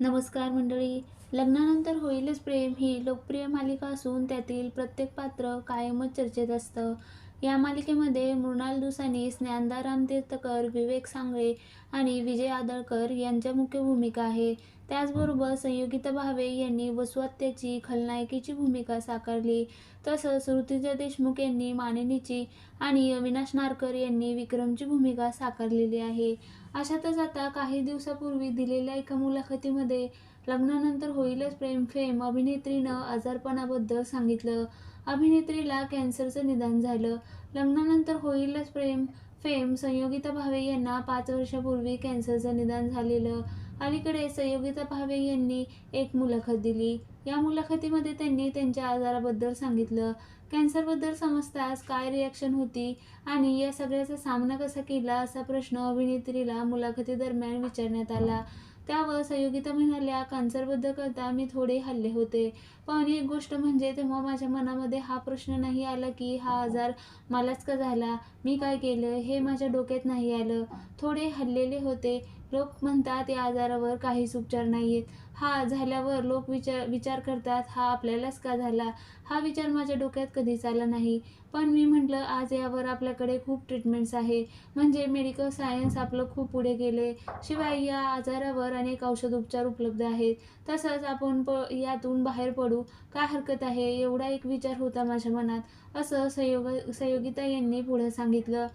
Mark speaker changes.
Speaker 1: नमस्कार मंडळी. लग्नानंतर होईलच प्रेम. ही लोकप्रिय मालिका असून त्यातील प्रत्येक पात्र कायमच चर्चेत असतं. या मालिकेमध्ये मृणाल दुसानी ज्ञानदाराम तीर्थकर विवेक सांगळे आणि विजय आदळकर यांच्या मुख्य भूमिका आहे. त्याचबरोबर संयोगिता भावे यांनी वसुहत्याची खलनायकीची भूमिका साकारली. तसंच ऋतुजा देशमुख यांनी मानिनीची आणि अविनाश नारकर यांनी विक्रमची भूमिका साकारलेली आहे. अशातच आता काही दिवसापूर्वी दिलेल्या एका मुलाखतीमध्ये लग्नानंतर होईलच प्रेम फेम अभिनेत्रीनं आजारपणाबद्दल सांगितलं. अभिनेत्रीला कॅन्सरचं निदान झालं. लग्नानंतर होईलच प्रेम फेम संयोगिता भावे यांना पाच वर्षापूर्वी कॅन्सरचं निदान झालेलं. अलीकडे संयोगिता भावे यांनी एक मुलाखत दिली. या मुलाखतीमध्ये त्यांनी त्यांच्या आजाराबद्दल सांगितलं. कॅन्सरबद्दल समजताच काय रिॲक्शन होती आणि या सगळ्याचा सामना कसा केला असा प्रश्न अभिनेत्रीला मुलाखतीदरम्यान विचारण्यात आला. त्यावर संयोगिता म्हणाल्या कॅन्सरबद्दल करता मी थोडे हल्ले होते. पण एक गोष्ट म्हणजे तेव्हा माझ्या मनामध्ये हा प्रश्न नाही आला की हा आजार मलाच का झाला? मी काय केलं? हे माझ्या डोक्यात नाही आलं. थोडे हल्लेले होते. लोक म्हणतात या आजारावर काहीच उपचार नाही आहेत हा झाल्यावर लोक विचार विचार करतात हा आपल्यालाच का झाला? हा विचार माझ्या डोक्यात कधीच आला नाही. पण मी म्हटलं आज यावर आपल्याकडे खूप ट्रीटमेंट्स आहे. म्हणजे मेडिकल सायन्स आपलं खूप पुढे गेले. शिवाय या आजारावर अनेक औषध उपचार उपलब्ध आहेत. तसंच आपण प यातून बाहेर पडू. काय हरकत आहे? एवढा एक विचार होता माझ्या मनात. असं संयोग सहयोगिता यांनी पुढे सांगितलं.